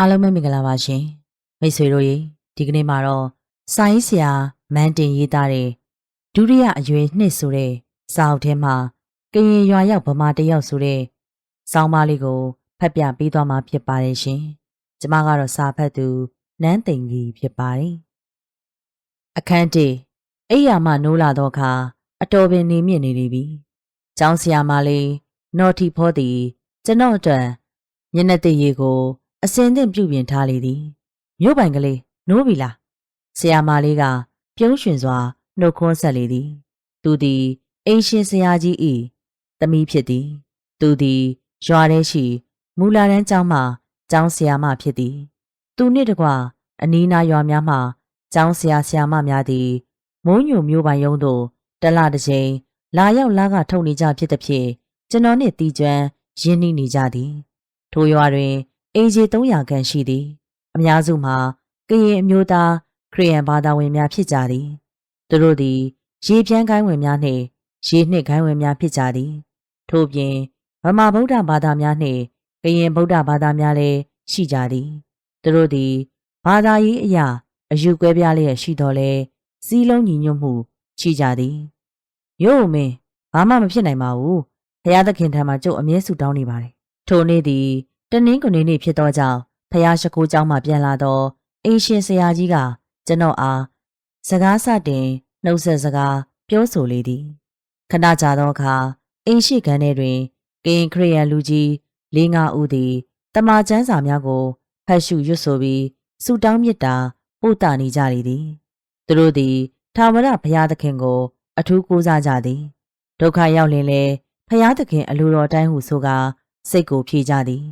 အားလုံးပဲမင်္ဂလာပါရှင်မိတ်ဆွေတို့ရေဒီကနေ့မှာတော့စာရေးဆရာမန်တင်ရေးသားတဲ့ဒုတိယအရွယ်နှစ်ဆိုတဲ့စာအုပ်ထဲမှာကရင်ရွာရောက်ဗမာတယောက်ဆိုတဲ့စောင်းပါလေးကိုဖတ်ပြပေးသွားမှာဖြစ်ပါတယ်ရှင်ကျမကတော့စာဖတ်သူနန်းသိန်ကြီးဖြစ်ပါတယ်အခန်းတေအိယာမနိုးလာတော့အခါအတော်ပင်နေမြင့်နေနေပြီကျောင်းဆရာမလေးနော်ထီဖောသည်ကျွန်တော်အတွက်မျက်နှာတည့်ရေကို အစင်သင့်ပြုပြင်ထားလေသည်မြို့ပိုင်ကလေးနိုးပြီလားဆရာမလေးက ပြုံးရွှင်စွာနှုတ်ခွန်းဆက်လေသည် သူသည်အိမ်ရှင်ဆရာကြီး၏သမီးဖြစ်သည် သူသည်ရွာထဲရှိမူလာတန်းကျောင်းမှကျောင်းဆရာမဖြစ်သည် သူနှင့်တကွအနီးနားရွာများမှကျောင်းဆရာဆရာမများသည်မိုးညိုမျိုးပိုင်ရုံးသို့တလတစ်ကြိမ်လာရောက်လာကထုတ်နေကြဖြစ်သည်ဖြင့်ကျွန်တော်နှင့်တီကျွမ်းရင်းနှီးနေကြသည် ထိုရွာတွင် အင်ဂျီ300ခန့်ရှိသည် အများစုမှာကရင်အမျိုးသားခရီးယန်ဘာသာဝင်များဖြစ်ကြသည်သူတို့သည်ရေပြန်းကိုင်းဝင်များနှင့်ရေနှစ်ကိုင်းဝင်များဖြစ်ကြသည်ထို့ပြင်ဗမာဗုဒ္ဓဘာသာများနှင့်ကရင်ဗုဒ္ဓဘာသာများလည်းရှိကြသည်သူတို့သည်ဘာသာရေးအရာအယူကွဲပြားလျက်ရှိတော်လဲစီးလုံးညီညွတ်မှုရှိကြသည်ရို့မင်းဘာမှမဖြစ်နိုင်ပါဘူးဘုရားသခင်ထံမှာကျုပ်အမြဲဆုတောင်းနေပါတယ်ထိုနေ့သည် တနင်္ဂနွေနေ့ဖြစ်သောကြောင့်ဖះရှိခိုးကျောင်းမှပြန်လာတော့အင်ရှင်ဆရာကြီးကကျွန်တော်အားစကားစတင်နှုတ်ဆက်စကားပြောဆိုလေသည်ခဏကြာသောအခါအင်ရှိခန်းထဲတွင်ကရင်ခရီးယန်လူကြီးလေးငါဦးသည်တမချန်းစာများကိုဖတ်ရှုရွတ်ဆိုပြီးစူတောင်းမြစ်တာပို့တာနေကြလေသည်သူတို့သည်ထာဝရဘုရားသခင်ကို အထူးကိုးစားကြသည်ဒုက္ခရောက်လင်လေဘုရားသခင်အလိုတော်တိုင်းဟုဆိုကာစိတ်ကိုဖြေကြသည်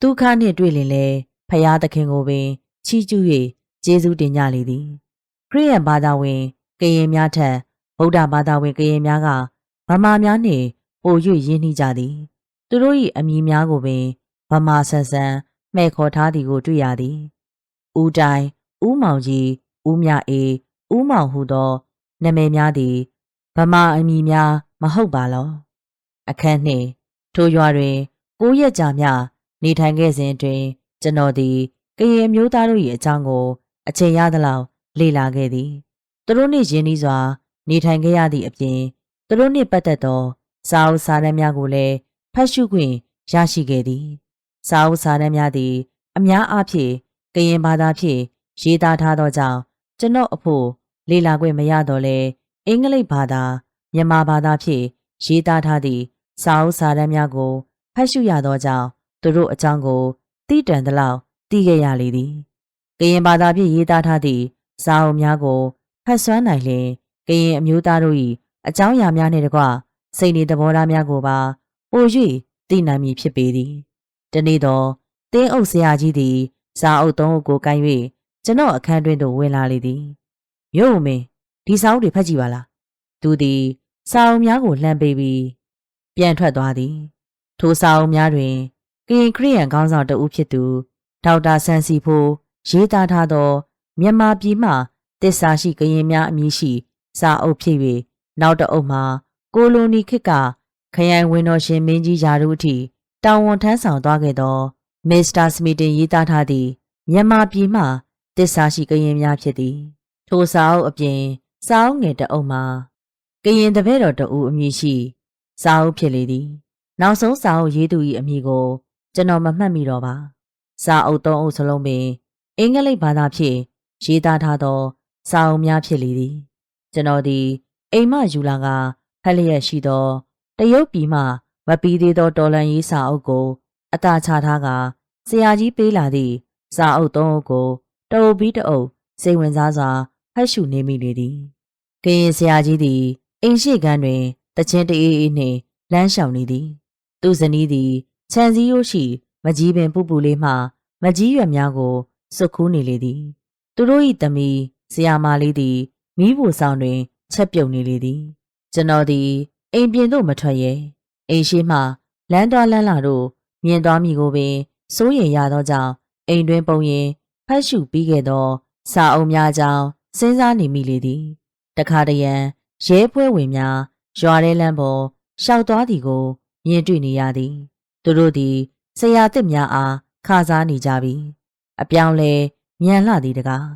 ဒုက္ခနှင့်တွေ့လင်လေဖရာသခင်ကိုပင် ချီးကျူး၍ကျေးဇူးတင်ကြလေသည် ခရိယန်ဘာသာဝင်ကရင်များထက်ဗုဒ္ဓဘာသာဝင်ကရင်များကဗမာများနှင့်ပို၍ရင်းနှီးကြသည် သူတို့၏အမည်များကိုပင်ဗမာဆန်ဆန်မှဲ့ခေါ်ထားသည်ကိုတွေ့ရသည်ဦးတိုင်ဦးမောင်ကြီးဦးမြအေးဦးမောင်ဟုသောနာမည်များသည်ဗမာအမည်များ မဟုတ်ပါလောအခန်းနှင့်ထိုရွာတွင်ကိုရက်ကြာမြ နေထိုင်ခဲ့စဉ်အတွင်းကျွန်တော်သည်ကရင်မျိုးသားတို့၏အကြောင်းကိုအချိန်ရသလောက်လေ့လာခဲ့သည်သူတို့နှင့်ရင်းနှီးစွာ နေထိုင်ခဲ့ရသည့်အပြင်သူတို့နှင့်ပတ်သက်သောစာအုပ်စာတမ်းများကိုလည်းဖတ်ရှုခွင့်ရရှိခဲ့သည်စာအုပ်စာတမ်းများသည် အများအားဖြင့်ကရင်ဘာသာဖြင့်ရေးသားထားသောကြောင့်ကျွန်တော်အဖို့လေ့လာခွင့်မရတော့လဲအင်္ဂလိပ်ဘာသာမြန်မာဘာသာဖြင့်ရေးသားထားသည့်စာအုပ်စာတမ်းများကိုဖတ်ရှုရသောကြောင့် သူတို့အကြောင်းကိုသိတန်သလောက်သိခဲ့ရလေသည်ကရင်ဘာသာဖြင့်ရေးသားထားသည့်စာအုပ်များကိုဖတ်ဆွမ်းနိုင်လျင်ကရင်အမျိုးသားတို့၏အကြောင်းအရာများနှင့်တကွစိတ်နေသဘောထားများကိုပါပို၍သိနိုင်မည်ဖြစ်ပေသည်တနေ့တော့တင်းအုပ်ဆရာကြီးသည်စာအုပ်သုံးအုပ်ကိုကိုင်း၍ကျွန်တော်အခန်းတွင်သို့ဝင်လာလေသည်မြို့မင်းဒီစာအုပ်တွေဖတ်ကြည့်ပါလားသူသည်စာအုပ်များကိုလှမ်းပေးပြီးပြန်ထွက်သွားသည်ထိုစာအုပ်များတွင် ကရင်ခရီးယန်ခေါင်းဆောင်တဦးဖြစ်သူဒေါက်တာဆန်စီဖိုးရေးသားထားသောမြန်မာပြည်မှတစ္ဆာရှိကရင်များအမည်ရှိ စာအုပ်ဖြစ်၍နောက်တအုပ်မှာကိုလိုနီခေတ်ကခရိုင်ဝင်တော်ရှင်မင်းကြီးယာရုအထိတာဝန်ထမ်းဆောင်သွားခဲ့သောမစ္စတာစမီတင်ရေးသားထားသည့်မြန်မာပြည်မှတစ္ဆာရှိကရင်များဖြစ်သည် ထိုစာအုပ်အပြင်စာအုပ်ငယ်တအုပ်မှာကရင်တပည့်တော်တဦးအမည်ရှိစာအုပ်ဖြစ်လေသည် နောက်ဆုံးစာအုပ်ရေးသူ၏အမည်ကို ကျွန်တော်မမှတ်မိတော့ပါစာအုပ်သုံးအုပ်စလုံးပင်အင်္ဂလိပ်ဘာသာဖြင့်ရေးသားထားသော စာအုပ်များဖြစ်လေသည် ကျွန်တော်သည်အိမ်မယူလာကဖက်လျက်ရှိသောတရုတ်ပြည်မှမပီးသေးသောတော်လန်ရေးစာအုပ်ကိုအတာချထားကဆရာကြီးပေးလာသည့်စာအုပ်သုံးအုပ်ကိုတအုပ်ပြီးတအုပ်စိတ်ဝင်စားစွာဖတ်ရှုနေမိလေသည်ကရင်ဆရာကြီးသည်အိမ်ရှိကန်းတွင်တချင်းတအေးအေးနှင့်လမ်းလျှောက်နေသည်သူဇနီးသည် ခြံစည်းရိုးရှိ မကြီးပင်ပူပူလေးမှ မကြီးရွက်များကိုစွတ်ခူးနေလေသည် သူတို့၏သမီးဆရာမလေးသည်မိဖို့ဆောင်တွင် ချက်ပြုတ်နေလေသည် ကျွန်တော်သည်အိမ်ပြင်သို့မထွက်ရဲအိမ်ရှိမှလမ်းသွားလမ်းလာတို့မြင်သွားမိကိုပင်စိုးရိမ်ရသောကြောင့်အိမ်တွင်ပုံရင်ဖတ်ရှုပြီးခဲ့သော စာအုပ်များကြောင့်စဉ်းစားနေမိလေသည်တခါတရံရဲပွဲဝင်များရွာထဲလမ်းပေါ်ရှောက်သွားသည်ကိုမြင်တွေ့နေရသည် သူတို့သည်ဆရာသစ်များအားခါစားနေကြပြီအပြောင်းလဲမြန်လှသည်တကား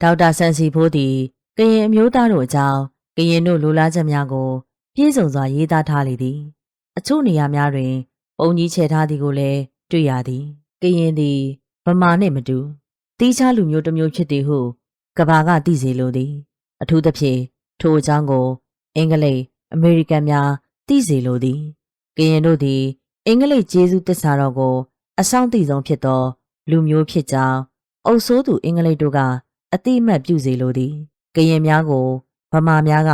ဒေါက်တာဆန်စီဖိုးသည်ကရင်အမျိုးသားတို့အကြောင်းကရင်တို့လိုလားချက်များကိုပြည့်စုံစွာရေးသားထားလေသည် အချို့နေရာများတွင် ပုံကြီးချဲထားသည်ကိုလည်းတွေ့ရသည်ကရင်သည်ဗမာနှင့်မတူတီးခြားလူမျိုးတစ်မျိုးဖြစ်သည်ဟုကဘာကသိစေလိုသည် အထူးသဖြင့်ထိုအကြောင်းကို အင်္ဂလိပ်အမေရိကန်များသိစေလိုသည်ကရင်တို့သည် အင်္ဂလိပ်ကျေးဇူးတစ္ဆာတော်ကို အဆောင်သိဆုံးဖြစ်သော လူမျိုးဖြစ်ကြောင်းအုပ်ဆိုးသူအင်္ဂလိပ်တို့ကအတိအမှတ်ပြုစေလိုသည်ကရင်များကိုဗမာများက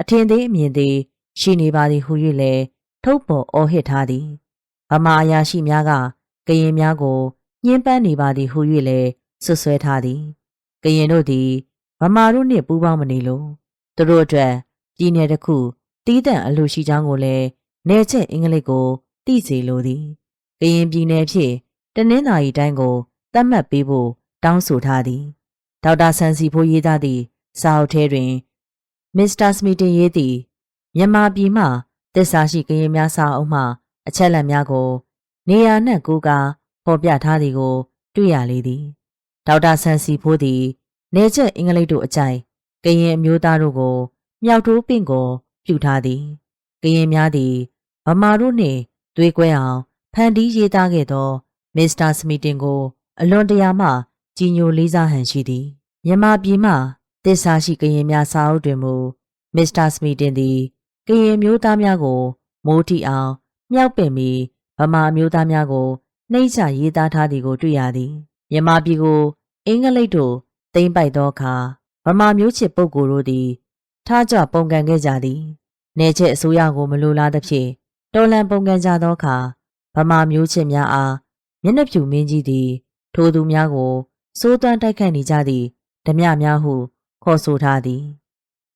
အထင်သေးအမြင်သေးရှိနေပါသည်ဟု၍လည်းထုတ်ပေါ်အော်ဟစ်ထားသည်ဗမာအရာရှိများကကရင်များကိုညှင်းပန်းနေပါသည်ဟု၍လည်းဆွဆွဲထားသည်ကရင်တို့သည်ဗမာတို့နှင့်ပူးပေါင်းမနေလို့သူတို့အတွက်ပြည်내တစ်ခုတီးတန့်အလိုရှိကြောင်းကိုလည်းနေချက်အင်္ဂလိပ်ကို သိစေလိုသည်ကရင်ပြည်နယ်ဖြစ်တနင်္သာရီတိုင်းကိုသတ်မှတ်ပေးဖို့တောင်းဆိုထားသည်ဒေါက်တာဆန်စီဖိုးရေးသားသည့်စာအုပ်ထဲတွင်မစ္စတာစမီတင်ရေးသည့်မြန်မာပြည်မှတစ္ဆာရှိကရင်များစာအုပ်မှအချက်လက်များကို နေရာနှင့်ကိုကားဖော်ပြထားသည်ကို တွေ့ရလေသည်ဒေါက်တာဆန်စီဖိုးသည်နေချက်အင်္ဂလိပ်တို့အကြိုက်ကရင်အမျိုးသားတို့ကိုမြောက်တိုးပင့်ကို ပြုထားသည်ကရင်များသည်ဗမာတို့နှင့် သွေးကွဲအောင်ဖန်တီးရေးသားခဲ့သောမစ္စတာစမီတင်ကို အလွန်တရာမှကြီးညိုလေးစားဟန်ရှိသည်မြန်မာပြည်မှတစ္ဆာရှိကရင်များစာအုပ်တွင်မူမစ္စတာစမီတင်သည်ကရင်မျိုးသားများကို မိုးတီအောင်မြောက်ပင်ပြီးဗမာမျိုးသားများကိုနှိမ့်ချရေးသားထားသည်ကိုတွေ့ရသည်မြန်မာပြည်ကို အင်္ဂလိပ်တို့သိမ်းပိုက်သောအခါဗမာမျိုးချစ်ပုဂ္ဂိုလ်တို့သည် ထားကြပုံကန်ခဲ့ကြသည်နေချက်အစိုးရကိုမလိုလားသဖြင့် တော်လန်ပုံကန်ကြသောအခါဗမာမျိုးချစ်များအားမျက်နှာဖြူမင်းကြီးသည် ထိုသူများကိုစိုးသွမ်းတိုက်ခိုက်နေကြသည့်ဓမြများဟု ခေါ်ဆိုထားသည်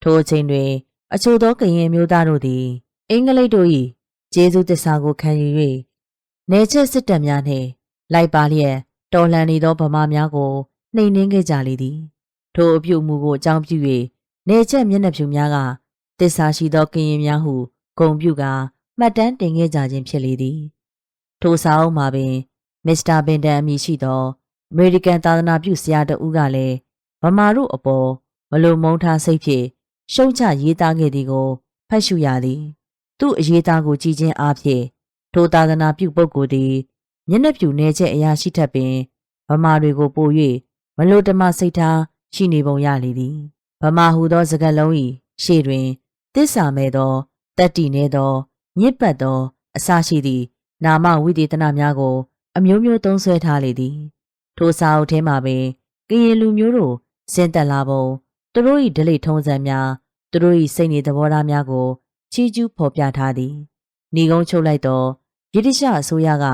ထိုအချိန်တွင် အချို့သောကရင်မျိုးသားတို့သည်အင်္ဂလိပ်တို့၏ကျေးဇူးတစ္ဆာကိုခံယူ၍နေချက်စစ်တပ်များနှင့်လိုက်ပါလျက်တော်လှန်နေသောဗမာများကိုနှိမ်နင်းခဲ့ကြလေသည် ထိုအပြုအမူကိုအကြောင်းပြု၍နေချက်မျက်နှာဖြူများကတစ္ဆာရှိသောကရင်များဟုဂုံပြုကာ မှတ်တမ်းတင်ခဲ့ကြခြင်းဖြစ်လေသည်ထိုစာအုပ်မှာပင်မစ္စတာဘင်တန်အမည်ရှိသောအမေရိကန်သာသနာပြုဆရာတဦးကလည်းဗမာတို့အပေါ်မလုံမုန်းထားစိတ်ဖြင့်ရှုံချရေးသားခဲ့သည်ကိုဖတ်ရှုရသည်သူ့အရေးသားကိုကြည်ချင်းအားဖြင့်ထိုသာသနာပြုပုဂ္ဂိုလ်သည်မျက်နှာဖြူနေချက်အရာရှိထက်ပင်ဗမာတွေကိုပို၍မလို့တမစိတ်ထားရှိနေပုံရလေသည်ဗမာဟူသောစကားလုံး၏ရှေ့တွင်တစ္ဆာမဲ့သောတတ္တိနေသော ညစ်ပတ်သော အစရှိသည့်နာမဝိသေသနများကို အမျိုးမျိုးသုံးဆွဲထားလေသည်ထိုစာအုပ်ထဲမှာပင်ကရင်လူမျိုးတို့ဆင်းသက်လာပုံသူတို့၏ဒလိထုံးစံများသူတို့၏စိတ်နေသဘောထားများကိုချီးကျူးဖော်ပြထားသည်။ညီကုန်းချုပ်လိုက်သောဗြိတိရှအစိုးရက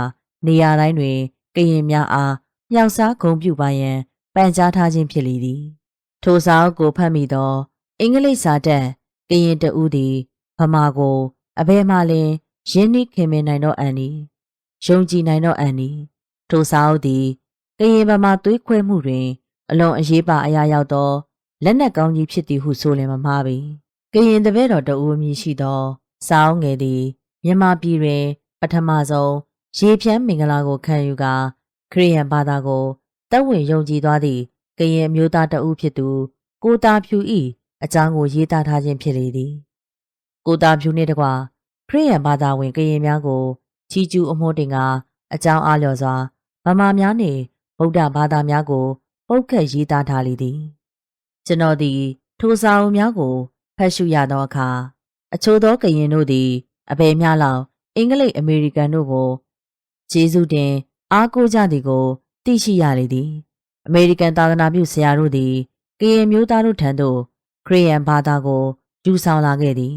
နေရာတိုင်းတွင်ကရင်များအားမြောက်စားဂုံပြုပါရန်ပန်ကြားထားခြင်းဖြစ်လေသည်။ထိုစာအုပ်ကိုဖတ်မိသော အင်္ဂလိပ်စာတတ်ကရင်တဦးသည်ဗမာကို အဘယ်မှလင်ရင်းနှီးခင်မင်နိုင်တော့အန်နီယုံကြည်နိုင်တော့အန်နီထိုစာအုပ်သည်ကရင်ဗမာသွေးခွဲမှုတွင် အလွန်အရေးပါအရာရောက်သောလက်နက်ကောင်းကြီးဖြစ်သည်ဟုဆိုလင်မမှားပေ။ကရင်တပည့်တော်တဦးအမည်ရှိသောစောင်းငယ်သည်မြန်မာပြည်တွင် ပထမဆုံးရေဖြန်းမင်္ဂလာကိုခံယူကာခရိယန်ဘာသာကိုတက်ဝင်ယုံကြည်သွားသည့်ကရင်အမျိုးသားတဦးဖြစ်သူကိုတာဖြူ၏အကြောင်းကိုရေးသားထားခြင်းဖြစ်လေသည်။ ကိုတာဖြူနှင့်တကွခရိယန်ဘာသာဝင်ကရင်များကိုချီကျူးအမှုတင်ကအကြောင်းအားလျော်စွာဗမာများနှင့်ဗုဒ္ဓဘာသာများကိုပုတ်ခတ်ရေးသားထားလေသည် ကျွန်တော်သည် ထိုစာအုပ်များကိုဖတ်ရှုရသောအခါအချို့သောကရင်တို့သည်အဘယ်မျှလောက်အင်္ဂလိပ်အမေရိကန်တို့ကိုကျေးဇူးတင် အားကိုးကြသည်ကိုသိရှိရလေသည် အမေရိကန်သာသနာပြုဆရာတို့သည်ကရင်မျိုးသားတို့ထံသို့ခရီးယန်ဘာသာကိုယူဆောင်လာခဲ့သည်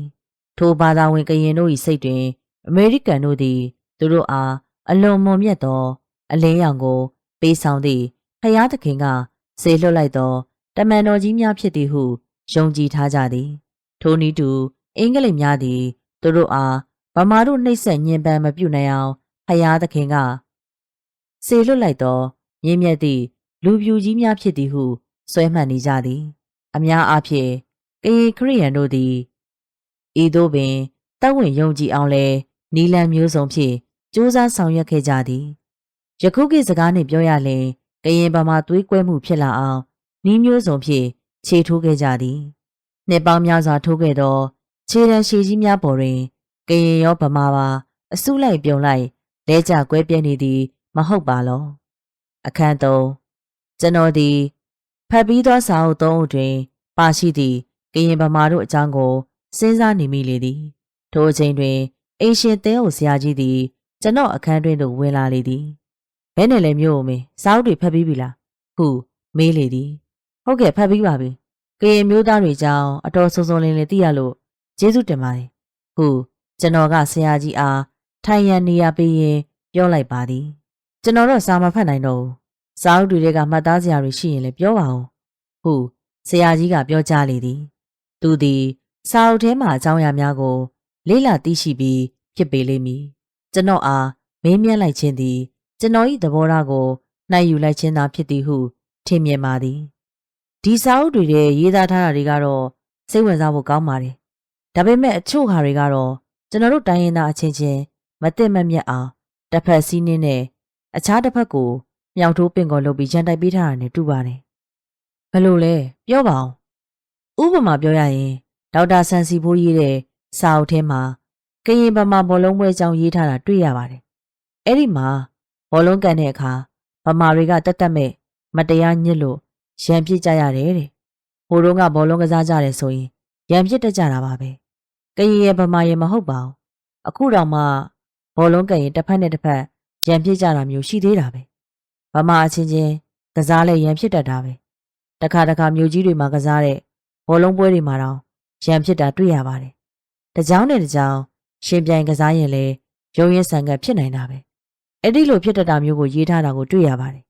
ထိုဘာသာဝင်ကရင်တို့၏စိတ်တွင်အမေရိကန်တို့သည်သူတို့အားအလွန်မွန်မြတ်သော အလင်းရောင်ကို ပေးဆောင်သည့်ဖျားသခင်ကဆေလွတ်လိုက်သောတမန်တော်ကြီးများဖြစ်သည်ဟုယုံကြည်ထားကြသည် ထိုနည်းတူအင်္ဂလိပ်များသည်သူတို့အားဗမာတို့နှိပ်စက်ညှဉ်းပန်းမပြုနိုင်အောင်ဖျားသခင်ကဆေလွတ်လိုက်သောမြင့်မြတ်သည့်လူပြူကြီးများဖြစ်သည်ဟုဆွဲမှတ်နေကြသည် အများအားဖြင့်ကရင်ခရိယန်တို့သည် ဤသို့ပင်တပ်ဝင်ယုံကြည်အောင်လဲနီလန်မျိုးစုံဖြင့်စူးစမ်းဆောင်ရွက်ခဲ့ကြသည်ယခုခေတ်စကားနှင့်ပြောရလျင်ကရင်ဗမာသွေးကွဲမှုဖြစ်လာအောင်နှီးမျိုးစုံဖြင့်ခြေထိုးခဲ့ကြသည်နှစ်ပေါင်းများစွာထိုးခဲ့သောခြေတံရှည်ကြီးများပေါ်တွင်ကရင်ရောဗမာပါအစုလိုက်ပြုံလိုက်လဲကျကွဲပြဲနေသည်မဟုတ်ပါလောအခန်း3ကျွန်တော်သည်ဖတ်ပြီးသောစာအုပ်သုံးအုပ်တွင် ပါရှိသည့်ကရင်ဗမာတို့အကြောင်းကို စဉ်းစားနေမိလေသည်ထိုအချိန်တွင်အင်ရှင်သင်းအုပ်ဆရာကြီးသည်ကျွန်တော်အခန်းတွင်သို့ဝင်လာလေသည်ဘဲနဲ့လည်းမျိုးမင်းစာအုပ်တွေဖတ်ပြီးပြီလားဟုမေးလေသည်ဟုတ်ကဲ့ဖတ်ပြီးပါပြီကရင်မျိုးသားတွေကြောင်းအတော်စုံစုံလင်လင်သိရလို့ကျေးဇူးတင်ပါတယ်ဟုကျွန်တော်ကဆရာကြီးအားထိုင်ရန်နေရာပေးရင်ပြောလိုက်ပါသည်ကျွန်တော်တော့စာမဖတ်နိုင်တော့ဘူးစာအုပ်တွေကမှတ်သားစရာတွေရှိရင်လည်းပြောပါဦးဟုဆရာကြီးကပြောကြားလေသည် သူသည် စာအုပ်ထဲမှအကြောင်းအရာများကို လေ့လာသိရှိပြီးဖြစ်ပေလိမ့်မည်ကျွန်တော်အားမေးမြန်းလိုက်ခြင်းသည် ကျွန်တော်၏သဘောထားကိုနှိုက်ယူလိုက်ခြင်းသာဖြစ်သည်ဟုထင်မြင်ပါသည်ဒီစာအုပ်တွေရဲ့ရေးသားထားတာတွေကတော့စိတ်ဝင်စားဖို့ကောင်းပါတယ်ဒါပေမဲ့အချို့ဟာတွေကတော့ကျွန်တော်တို့တိုင်းရင်းသားအချင်းချင်းမသိမမြတ်အောင်တစ်ဖက်စီးနှင်းနဲ့အခြားတစ်ဖက်ကိုမြောက်ထိုးပင်ကော်လုပ်ပြီးရန်တိုက်ပေးထားတာနဲ့တူပါတယ်ဘယ်လိုလဲပြောပါအောင်ဥပမာပြောရရင် ဒေါက်တာဆန်စီဖိုးရေးတဲ့စာအုပ်ထဲမှာကရင်ဗမာဘောလုံးပွဲကြောင်းရေးထားတာတွေ့ရပါတယ်အဲ့ဒီမှာဘောလုံးကန်တဲ့အခါဗမာတွေကတက်တက်မဲ့မတရားညစ်လို့ရံပြစ်ကြရတယ်တဲ့ဟိုတုန်းကဘောလုံးကစားကြတယ်ဆိုရင်ရံပြစ်တတ်ကြတာပါပဲကရင်ရဲ့ဗမာရဲ့မဟုတ်ပါဘူးအခုတော့မှဘောလုံးကန်ရင်တစ်ဖက်နဲ့တစ်ဖက်ရံပြစ်ကြတာမျိုးရှိသေးတာပဲဗမာအချင်းချင်းကစားလဲရံဖြစ်တတ်တာပဲတခါတခါမြို့ကြီးတွေမှာကစားတဲ့ဘောလုံးပွဲတွေမှာတော့ ရံဖြစ်တာတွေ့ရပါတယ်တကြောင်နဲ့တကြောင်ရှင်ပြိုင်ကစားရင်လဲရုံရင်ဆန်ကဖြစ်နိုင်တာပဲအဲ့ဒီလိုဖြစ်တတ်တာမျိုးကိုရေးထားတာကိုတွေ့ရပါတယ်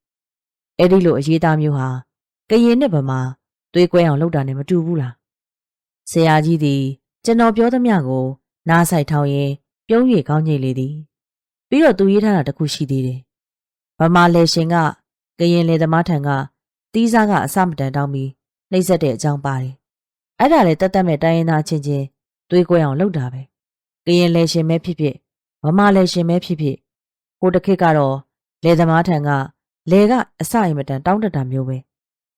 အဲ့ဒီလိုအရေးသားမျိုးဟာကရင်နဲ့ဗမာသွေးကွဲအောင်လုပ်တာနဲ့မတူဘူးလားဆရာကြီးသည်ကျွန်တော်ပြောသမျှကို နားဆိုင်ထောင်းရင်ပြုံး၍ကောင်းညိတ်လေသည်ပြီးတော့သူရေးထားတာတခုရှိသေးတယ်ဗမာလေရှင်ကကရင်လေသမားထံကတီးစားကအစမတန်တောင်းပြီးနှိမ့်ဆက်တဲ့အကြောင်းပါတယ် အဲ့ဒါလေတတ်တတ်မဲ့တိုင်းရင်းသားချင်းချင်းသွေးကွဲအောင်လုပ်တာပဲကရင်လေရှင်ပဲဖြစ်ဖြစ်ဗမာလေရှင်ပဲဖြစ်ဖြစ်ဟိုတစ်ခေတ်ကတော့လေသမားထံကလေကအစအိမ်မတန်တောင်းတတာမျိုးပဲ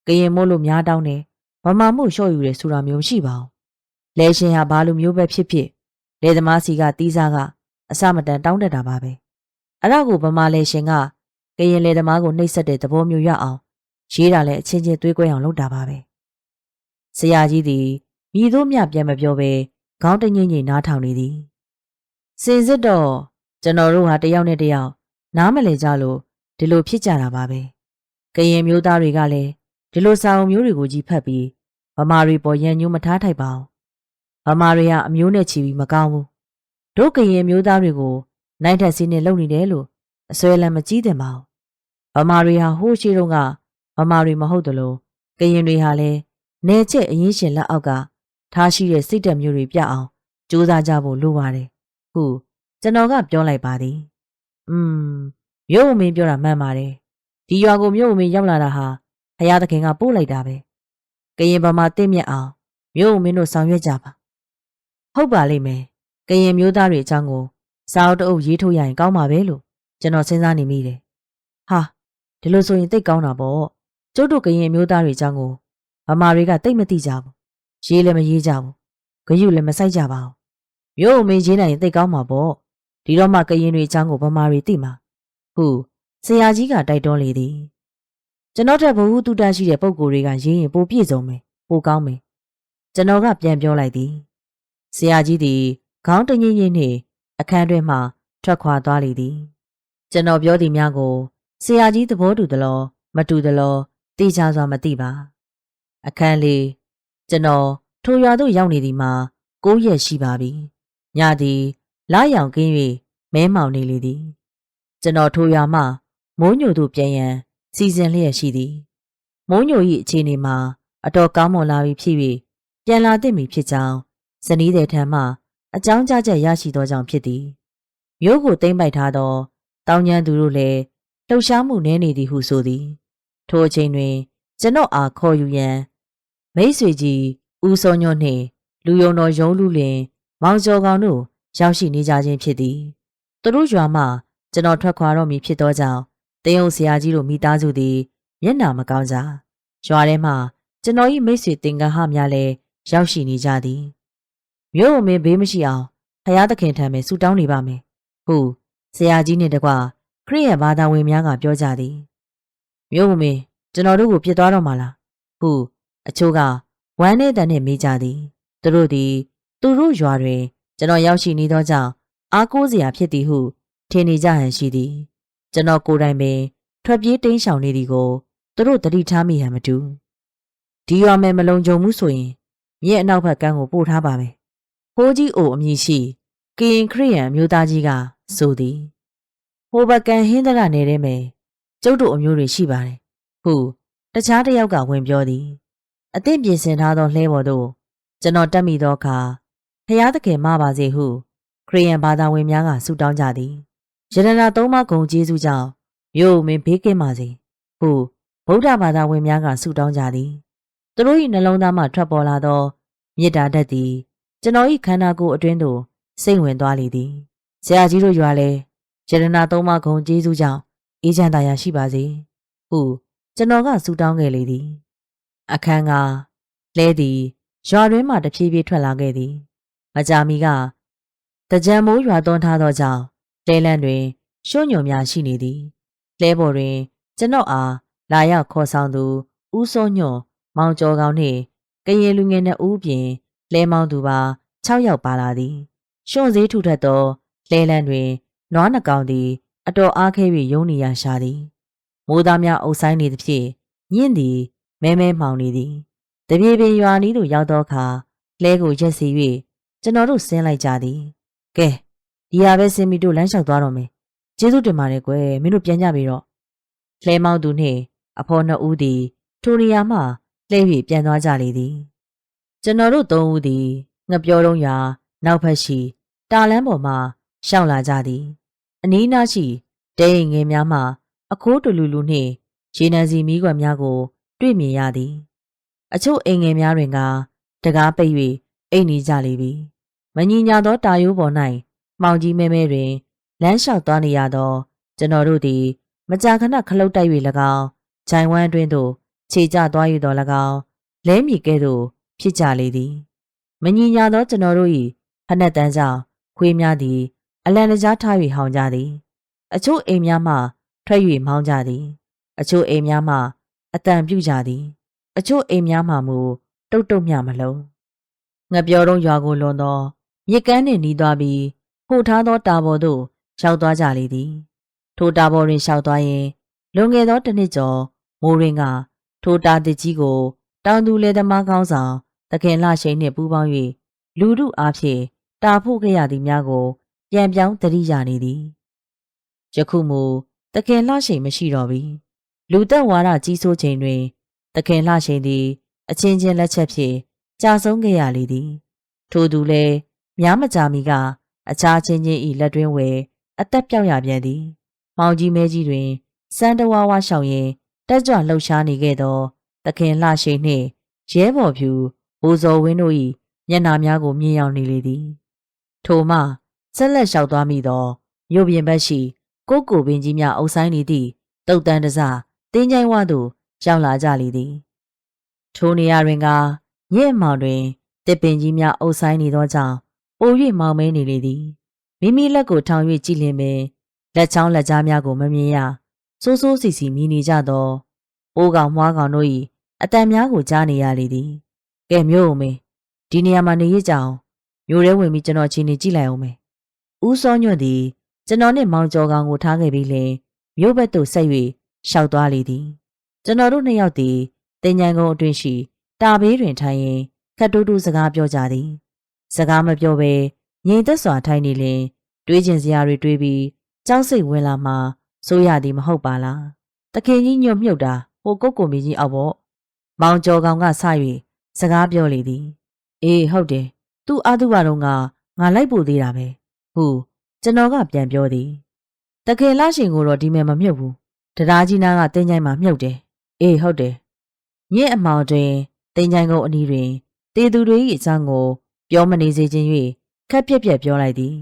ကရင်မို့လို့များတောင်းတယ်ဗမာမှုလျှော့ယူတယ်ဆိုတာမျိုးမရှိပါဘူးလေရှင်ဟာဘာလိုမျိုးပဲဖြစ်ဖြစ်လေသမားစီကတီးစားကအစမတန်တောင်းတတာပါပဲအဲ့ဒါကိုဗမာလေရှင်ကကရင်လေသမားကိုနှိပ်စက်တဲ့သဘောမျိုးရအောင်ရေးတာလည်းအချင်းချင်းသွေးကွဲအောင်လုပ်တာပါပဲ ဆရာကြီးသည်မိတို့မြပြန်မပြောပဲခေါင်းတငိမ့်ငိမ့်နားထောင်နေသည်စင်စစ်တော့ကျွန်တော်တို့ဟာတယောက်နဲ့တယောက်နားမလည်ကြလို့ဒီလိုဖြစ်ကြတာပါပဲကရင်မျိုးသားတွေကလည်းဒီလိုစာအုပ်မျိုးတွေကိုကြီးဖတ်ပြီးဗမာတွေပေါ်ရန်ညိုးမထားထိုက်ပါဘူးဗမာတွေကအမျိုးနဲ့ချီပြီးမကောင်းဘူးတို့ကရင်မျိုးသားတွေကိုနိုင်ထက်စီးနဲ့လုံနေတယ်လို့အစွဲလမ်းမကြီးတင်ပါဘူးဗမာတွေဟာဟိုးရှိတုန်းကဗမာတွေမဟုတ်သလိုကရင်တွေဟာလည်း နေချက်အရင်ရှင်လက်အောက်ကထားရှိတဲ့စိတ်ဓာတ်မျိုးတွေပြအောင်ကြိုးစားကြဖို့လိုပါတယ်ဟုကျွန်တော်ကပြောလိုက်ပါသည်อืมမြို့ဝမင်းပြောတာမှန်ပါတယ်ဒီရွာကိုမြို့ဝမင်းရောက်လာတာဟာဘုရားသခင်ကပို့လိုက်တာပဲကရင်ဗမာတင့်မြတ်အောင်မြို့ဝမင်းတို့ဆောင်ရွက်ကြပါဟုတ်ပါလိမ့်မယ်ကရင်မျိုးသားတွေအကြောင်းကိုစာအုပ်တအုပ်ရေးထုတ်ရရင်ကောင်းပါပဲလို့ကျွန်တော်စဉ်းစားနေမိတယ်ဟာဒီလိုဆိုရင်သိတ်ကောင်းတာပေါ့ကျုပ်တို့ကရင်မျိုးသားတွေအကြောင်းကို ဗမာတွေကသိတ်မသိကြဘူးရေးလည်းမရေးကြဘူးဂယုလည်းမဆိုင်ကြပါဘူးမြို့အမေရေးနိုင်ရင်သိတ်ကောင်းမှာပေါ့ဒီတော့မှကရင်တွေအကြောင်းကိုဗမာတွေသိမှာဟုဆရာကြီးကတိုက်တွန်းလေသည်ကျွန်တော်တက်ဘဝတုတရှိတဲ့ပုံကိုယ်တွေကရေးရင်ပိုပြည့်စုံမယ်ပိုကောင်းမယ်ကျွန်တော်ကပြန်ပြောလိုက်သည်ဆရာကြီးသည်ခေါင်းတငိမ့်ငိမ့်နှင့်အခန်းတွင်မှထွက်ခွာသွားလေသည်ကျွန်တော်ပြောသည်များကိုဆရာကြီးသဘောတူသလားမတူသလားသိချစွာမသိပါ အခန်းလေးကျွန်တော်ထိုရွာသို့ရောက်နေသည်မှာ၉ရက်ရှိပါပြီညသည်လာရောင်ကင်း၍မဲမောင်နေလေသည်ကျွန်တော်ထိုရွာမှမိုးညိုသို့ပြန်ရန်စီစဉ်လျက်ရှိသည်မိုးညို၏အခြေအနေမှာအတော်ကောင်းမွန်လာပြီဖြစ်၍ပြန်လာသင့်ပြီဖြစ်ကြောင်းဇနီးတဲ့ထံမှအကြောင်းကြားချက်ရရှိသောကြောင့်ဖြစ်သည်မြို့ကိုသိမ့်ပိုက်ထားသောတောင်ကျမ်းသူတို့လည်းလှုပ်ရှားမှုနည်းနေသည်ဟုဆိုသည်ထိုအချိန်တွင်ကျွန်တော်အားခေါ်ယူရန် မိတ်ဆွေကြီးဦးစောညွန့်နှင့်လူယုံတော်ရုံးလူလင် မောင်ကျော်ကောင်တို့ရောက်ရှိနေကြခြင်းဖြစ်သည်သူတို့ရွာမှကျွန်တော်ထွက်ခွာတော့မည်ဖြစ်သောကြောင့်တင်းုံဆရာကြီးတို့မိသားစုသည်မျက်နာမကောင်းကြရွာထဲမှာကျွန်တော်၏မိတ်ဆွေတင်ကဟများလည်းရောက်ရှိနေကြသည်မြို့အမင်းဘေးမရှိအောင်ဖယားသခင်ထံမှဆူတောင်းနေပါမယ်ဟုဆရာကြီးနှင့်တကွခရိယဘာသာဝင်များကပြောကြသည်မြို့အမင်းကျွန်တော်တို့ကိုပြစ်သွားတော့မှာလားဟု အချို့ကဝမ်းနဲ့တန်နဲ့မေးကြသည်သူတို့သည်သူတို့ရွာတွင်ကျွန်တော်ရောက်ရှိနေသောကြောင့်အားကိုးစရာဖြစ်သည်ဟုထင်နေကြဟန်ရှိသည်ကျွန်တော်ကိုယ်တိုင်ပင် ထွက်ပြေးတိမ်းရှောင်နေသည်ကိုသူတို့တတိထားမိဟန်မတူဒီရွာမယ်မလုံခြုံမှုဆိုရင်မြစ်အနောက်ဘက်ကမ်းကိုပို့ထားပါမယ်။ဟိုးကြီးအိုအမည်ရှိကရင်ခရိယန်မျိုးသားကြီးကဆိုသည်ဟိုဘက်ကမ်းဟင်းသရနယ်ထဲမှာကျုပ်တို့အမျိုးတွေရှိပါတယ်။ဟုတခြားတစ်ယောက်ကဝင်ပြောသည် အသင့်ပြင်ဆင်ထားသောလှဲပေါ်သို့ကျွန်တော်တက်မိသောအခါဖျားသခင်မပါစေဟု ခရိယန်ဘာသာဝင်များကဆုတောင်းကြသည်ယရနာသုံးပါးဂုံကျေးဇူးကြောင့်မြို့မင်းဘေးကင်းပါစေဟုဗုဒ္ဓဘာသာဝင်များကဆုတောင်းကြသည်သူတို့၏နှလုံးသားမှထွက်ပေါ်လာသောမေတ္တာဓာတ်သည်ကျွန်တော်၏ခန္ဓာကိုယ်အတွင်းသို့စိတ်ဝင်သွားလေသည်ဆရာကြီးတို့ရွာလဲယရနာသုံးပါးဂုံကျေးဇူးကြောင့်အေးချမ်းသာယာရှိပါစေဟုကျွန်တော်ကဆုတောင်းခဲ့လေသည် အခန်းကလဲသည်ရွာတွင်းမှတဖြည်းဖြည်းထွက်လာခဲ့သည်မကြာမီကတကြံမိုးရွာသွန်းထားသောကြောင့်လဲလန်းတွင်ရွှွညုံများရှိနေသည်လဲပေါ်တွင် ကျွန်တော်အားလာရောက်ခေါ်ဆောင်သူဦးစောညွန့်မောင်ကျော်ကောင်နှင့်ကရင်လူငယ်နှစ်ဦးပြင်လဲမောင်းသူပါ6ယောက်ပါလာသည်ရွှွန်စည်းထူထပ်သောလဲလန်းတွင်နွားနှကောင်သည်အတော်အားခဲ၍ယုံနေရရှာသည်မိုးသားများအုပ်ဆိုင်နေသဖြင့်ညင့်သည် မဲမဲမှောင်နေသည်တပြေပင်ရွာနီးသို့ရောက်သောအခါလဲကိုရက်စီ၍ကျွန်တော်တို့ဆင်းလိုက်ကြသည်ကဲဒီဟာပဲဆင်းပြီးတို့လမ်းလျှောက်သွားတော့မယ်ကျေးဇူးတင်ပါတယ်ကွယ်မင်းတို့ပြန်ကြပြီတော့လှဲမောင်းသူနှင့်အဖော်နှစ်ဦးသည်ထိုနေရာမှလှဲ၍ပြန်သွားကြလေသည်ကျွန်တော်တို့သုံးဦးသည်ငပြောတုံးရာနောက်ဖက်ရှိတာလန်းပေါ်မှရှောက်လာကြသည်အနီးနားရှိတဲရင်ငယ်များမှအခိုးတူလူလူနှင့်ရေနံစီမီးခွက်များကို တွေ့မြင်ရသည် အချို့အိမ်ငယ်များတွင်က တကားပိတ်၍အိမ်နေကြလေပြီမညီညာသောတာယိုးပေါ်၌မှောင်ကြီးမဲမဲတွင်လမ်းလျှောက်သွားနေရသော ကျွန်တော်တို့သည်မကြာခဏခလုတ်တိုက်၍၎င်းဂျိုင်ဝမ်အတွင်းသို့ခြေကျသွား၍တော်၎င်းလဲမြေကဲ့သို့ဖြစ်ကြလေသည်မညီညာသောကျွန်တော်တို့၏ဖက်နှက်တန်းကြောင့်ခွေးများသည် အလံတကြားထား၍ဟောင်ကြသည် အချို့အိမ်များမှထွက်၍မောင်းကြသည် အချို့အိမ်များမှ အတန်ပြုကြသည် အချို့အိမ်များမှမူတုတ်တုတ်မြမလုံးငပြောတော့ရွာကိုလွန်သောမြစ်ကမ်းနှင့်နီးသွားပြီးပို့ထားသောတာပေါ်သို့ရောက်သွားကြလေသည် ထိုတာပေါ်တွင်လျှောက်သွားရင်လွန်ခဲ့သောတစ်နှစ်ကျော်မိုးရင်းကထိုတာတစ်ကြီးကို တောင်သူလယ်သမားကောင်းဆောင်သခင်လှရှိန်နှင့်ပူးပေါင်း၍လူမှုအားဖြင့်တာဖို့ခဲ့ရသည်များကို ပြန်ပြောင်းတရိရနေသည်ယခုမူသခင်လှရှိန်မရှိတော့ပြီ လူသက်ဝါဒကြီးစိုးချိန်တွင်သခင်လှရှိန်သည် အချင်းချင်းလက်ချက်ဖြင့်ကြာဆုံးခဲ့ရလေသည် ထို့သူလည်းများမကြာမီကအခြားချင်းချင်းဤလက်တွင်းဝယ်အသက်ပြောက်ရပြန်သည်။မောင်ကြီးမဲကြီးတွင်စံတဝါဝါရှောင်ရင်တက်ကြွလှုပ်ရှားနေခဲ့သောသခင်လှရှိန်နှင့်ရဲဘော်ဖြူဘိုးစော်ဝင်းတို့၏မျက်နှာများကိုမြင်ရောက်နေလေသည်။ထိုမှဆက်လက်လျှောက်သွားမိသောမြို့ပြင်ဘက်ရှိကိုကိုပင်ကြီးများအုပ်ဆိုင်နေသည့်တုတ်တန်တစ တင်းချိုင်းဝသို့ရောက်လာကြလေသည်။ထိုနေရာတွင်ကညစ်မောင်တွင်တစ်ပင်ကြီးများအုပ်ဆိုင်နေသောကြောင့်ပို၍မောင်မဲနေလေသည်မိမိလက်ကိုထောင်၍ကြည့်လင်ပင်လက်ချောင်းလက်ကြားများကိုမမြင်ရစိုးစိုးစီစီမြည်နေကြသောပိုးကောင်မွားကောင်တို့၏အတန်များကိုကြားနေရလေသည်ကဲမျိုးဦးမေဒီနေရာမှာနေရကြအောင်မျိုးထဲဝင်ပြီးကျွန်တော်ချင်းနေကြည့်လိုက်အောင်မေဦးစောညွန့်သည်ကျွန်တော်နှင့်မောင်ကျော်ကောင်ကိုထားခဲ့ပြီးလင်မြို့ဘက်သို့ဆက်၍ ရှောက်သွားလေသည်ကျွန်တော်တို့နှစ်ယောက်သည်တင်ញံကုန်းအတွင်းရှိတာဘေးတွင်ထိုင်ရင်ခတ်တူးတူးစကားပြောကြသည် စကားမပြောဘဲငြိမ်သက်စွာထိုင်နေလင်တွေးကျင်စရာတွေတွေးပြီးကြောက်စိတ်ဝင်လာမှစိုးရသည်မဟုတ်ပါလားတခင်ကြီးညွတ်မြုပ်တာဟိုကုတ်ကိုမီကြီးအောက်ပေါ့မောင်ကျော်ကောင်ကဆ၍စကားပြောလေသည်အေးဟုတ်တယ်သူ့အာသူဘတော်ကငါလိုက်ပို့သေးတာပဲဟုကျွန်တော်ကပြန်ပြောသည်တခင်လှရှင်ကိုတော့ဒီမဲ့မမြုပ်ဘူး တရားကြီးနားကတင်းချိုင်းမှာမြုပ်တယ်အေးဟုတ်တယ်မြင့်အမောင်တွင်တင်းချိုင်းကုန်းအနီးတွင်တေသူတွေ၏အကြောင်းကို ပြောမနေစေခြင်း၍ခက်ပြက်ပြက်ပြောလိုက်သည်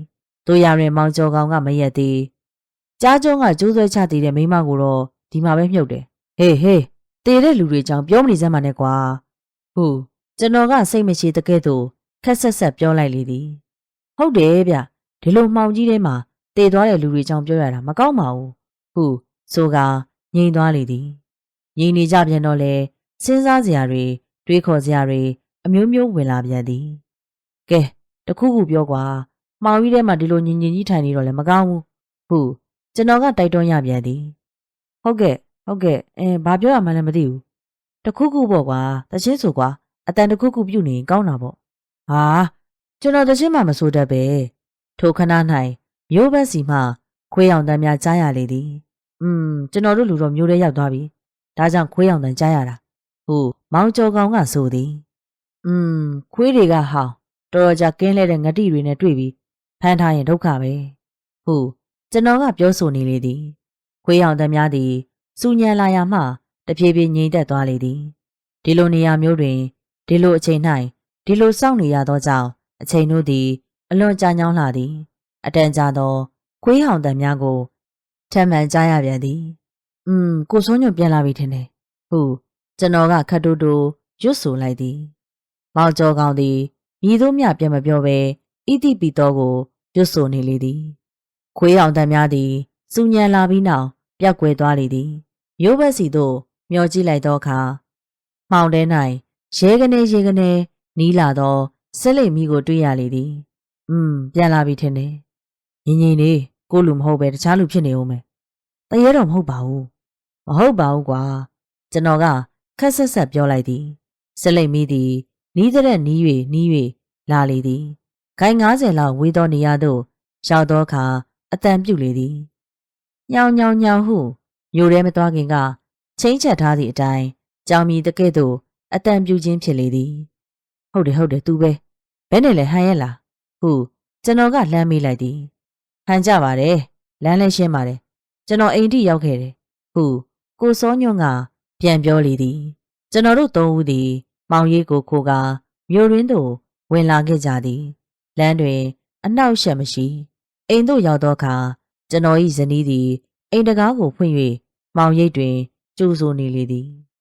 တို့ရရင်မောင်ကျော်ကောင်ကမရက်သေးကြားကျုံးကကျိုးဆွဲချတည်တဲ့မိမကိုတော့ဒီမှာပဲမြုပ်တယ်ဟေးဟေးတည်တဲ့လူတွေကြောင့်ပြောမနေစမ်းပါနဲ့ကွာဟုတ်ကျွန်တော်ကစိတ်မရှိတကဲ့သို့ခက်ဆက်ဆက်ပြောလိုက်လေသည်ဟုတ်တယ်ဗျဒီလိုမှောင်ကြီးထဲမှာတည်သွားတဲ့လူတွေကြောင့်ပြောရတာမကောင်းပါဘူးဟုတ် ဆိုကငြိမ်သွားလေသည်ငြိမ်နေကြပြန်တော့လေစဉ်းစားစရာတွေတွေးခေါ်စရာတွေအမျိုးမျိုးဝင်လာပြန်သည်ကဲတခုခုပြောကွာမှောင်ကြီးထဲမှာဒီလိုညင်ညင်ကြီးထိုင်နေတော့လည်းမကောင်းဘူးဟုတ်ကျွန်တော်ကတိုက်တွန်းရပြန်သည်ဟုတ်ကဲ့ဟုတ်ကဲ့အဲဘာပြောရမှန်းလည်းမသိဘူးတခုခုပေါ့ကွာတချင်းဆိုကွာအတန်တခုခုပြုတ်နေရင်ကောင်းတာပေါ့ဟာကျွန်တော်တချင်းမှမဆိုတတ်ပဲထိုခဏ၌မျိုးဘက်စီမှခွေးအောင်တန်းများကြားရလေသည် อืมကျွန်တော်တို့လူတော့မျိုးထဲရောက်သွားပြီဒါကြောင့်ခွေးအောင်တန်းကြားရတာဟုတ်မောင်ကျော်ကောင်ကဆိုသည်อืมခွေးတွေကဟောင်းတော်တော်ကြာကင်းလဲတဲ့ငတိတွေနဲ့တွေ့ပြီးဖမ်းထားရင်ဒုက္ခပဲဟုတ်ကျွန်တော်ကပြောဆိုနေလေသည် ခွေးအောင်တမ်းများသည်စူညံလာရမှတဖြည်းဖြည်းငြိမ်သက်သွားလေသည်ဒီလိုနေရာမျိုးတွင်ဒီလိုအချိန်၌ဒီလိုစောင့်နေရသောကြောင့်အချိန်တို့သည် အလွန်ကြာညောင်းလာသည် အတန်ကြာသော ခွေးဟောင်တမ်းများကို ထမ်းမှန်ကြားရပြန်သည်อืมကိုစိုးညွန့်ပြန်လာပြီထင်တယ်ဟုတ်ကျွန်တော်ကခတ်တူတူရွတ်ဆိုလိုက်သည် မောင်ကျော်ကောင်သည်မြည်သို့မြပြန်မပြောဘဲဣတိပီတော်ကိုရွတ်ဆိုနေလေသည် ခွေးအောင်တမ်းများသည်စူညံလာပြီးနောက်ပျောက်ကွယ်သွားလေသည်မျိုးဘက်စီသို့မျောကြည့်လိုက်သောအခါမှောင်တဲ၌ရဲကနေရဲကနေနီးလာသောဆက်လိမ်မီကိုတွေ့ရလေသည်อืมပြန်လာပြီထင်တယ်ငင်ငင်လေး ကိုလူမဟုတ်ပဲတခြားလူဖြစ်နေဦးမယ်တရေတော့မဟုတ်ပါဘူးမဟုတ်ပါဘူးကွာကျွန်တော်ကခက်ဆက်ဆက်ပြောလိုက်သည်ဆက်လိမ်မီသည်နီးတဲ့နီး၍နီး၍လာလေသည်ခိုင်90လောက်ဝေးသောနေရာသို့ရောက်သောအခါအတန်ပြုတ်လေသည်ညောင်ညောင်ညောင်ဟုမျိုးထဲမသွားခင်ကချင်းချက်ထားသည့်အတိုင်းကြောင်မီတကဲ့သို့အတန်ပြုတ်ခြင်းဖြစ်လေသည်ဟုတ်တယ်ဟုတ်တယ်သူပဲဘယ်နဲ့လဲဟန်ရဲ့လားဟုကျွန်တော်ကလှမ်းမိလိုက်သည် ဟန်ကြပါတယ်လမ်းလဲရှင်းပါတယ်ကျွန်တော်အိမ်ထိရောက်ခဲ့တယ်ဟုကိုစောညွန့်ကပြန်ပြောလေသည် ကျွန်တော်တို့သုံးဦးသည် မောင်ရိပ်ကိုခိုးကမြို့ရင်းသို့ဝင်လာခဲ့ကြသည်လမ်းတွင် အနောက်ရှက်မရှိအိမ်သို့ရောက်သောအခါကျွန်တော်၏ဇနီးသည်အိမ်တကားကိုဖွင့်၍မောင်ရိပ်တွင်ကျူဆိုနေလေသည်